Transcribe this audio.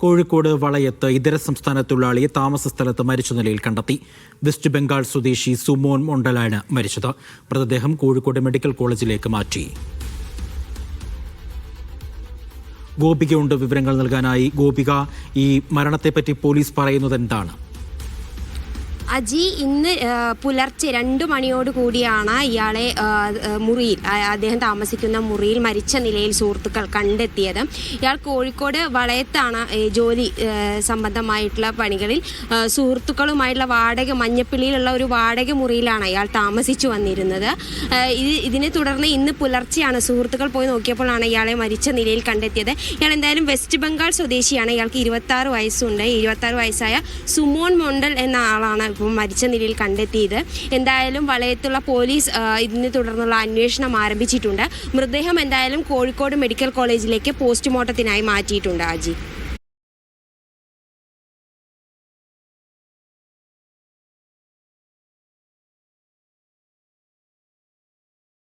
കോഴിക്കോട് വളയത്ത് ഇതര സംസ്ഥാന തൊഴിലാളിയെ താമസ സ്ഥലത്ത് മരിച്ച നിലയിൽ കണ്ടെത്തി. വെസ്റ്റ് ബംഗാൾ സ്വദേശി സുമോൻ മൊണ്ടലാണ് മരിച്ചത്. മൃതദേഹം കോഴിക്കോട് മെഡിക്കൽ കോളേജിലേക്ക് മാറ്റി. ഗോപികയുണ്ട് വിവരങ്ങൾ നൽകാനായി. ഗോപിക ഈ മരണത്തെപ്പറ്റി പോലീസ് പറയുന്നത് എന്താണ്? അജി ഇന്ന് പുലർച്ചെ രണ്ടു മണിയോട് കൂടിയാണ് ഇയാളെ മുറിയിൽ അദ്ദേഹം താമസിക്കുന്ന മുറിയിൽ മരിച്ച നിലയിൽ സുഹൃത്തുക്കൾ കണ്ടെത്തിയത്. ഇയാൾ കോഴിക്കോട് വളയത്താണ് ജോലി സംബന്ധമായിട്ടുള്ള പണികളിൽ. സുഹൃത്തുക്കളുമായിട്ടുള്ള വാടക മഞ്ഞപ്പിള്ളിയിലുള്ള ഒരു വാടക മുറിയിലാണ് ഇയാൾ താമസിച്ചു വന്നിരുന്നത്. ഇത് ഇതിനെ തുടർന്ന് ഇന്ന് പുലർച്ചെയാണ് സുഹൃത്തുക്കൾ പോയി നോക്കിയപ്പോഴാണ് ഇയാളെ മരിച്ച നിലയിൽ കണ്ടെത്തിയത്. ഇയാൾ എന്തായാലും വെസ്റ്റ് ബംഗാൾ സ്വദേശിയാണ്. ഇയാൾക്ക് ഇരുപത്തി ആറ് വയസ്സുണ്ട്. ഇരുപത്തി ആറ് വയസ്സായ സുമോൻ മോണ്ടൽ എന്ന ആളാണ് ഇപ്പോൾ മരിച്ച നിലയിൽ കണ്ടെത്തിയത്. എന്തായാലും വളയത്തുള്ള പോലീസ് ഇതിനെ തുടർന്നുള്ള അന്വേഷണം ആരംഭിച്ചിട്ടുണ്ട്. മൃതദേഹം എന്തായാലും കോഴിക്കോട് മെഡിക്കൽ കോളേജിലേക്ക് പോസ്റ്റ്മോർട്ടത്തിനായി മാറ്റിയിട്ടുണ്ട് അജി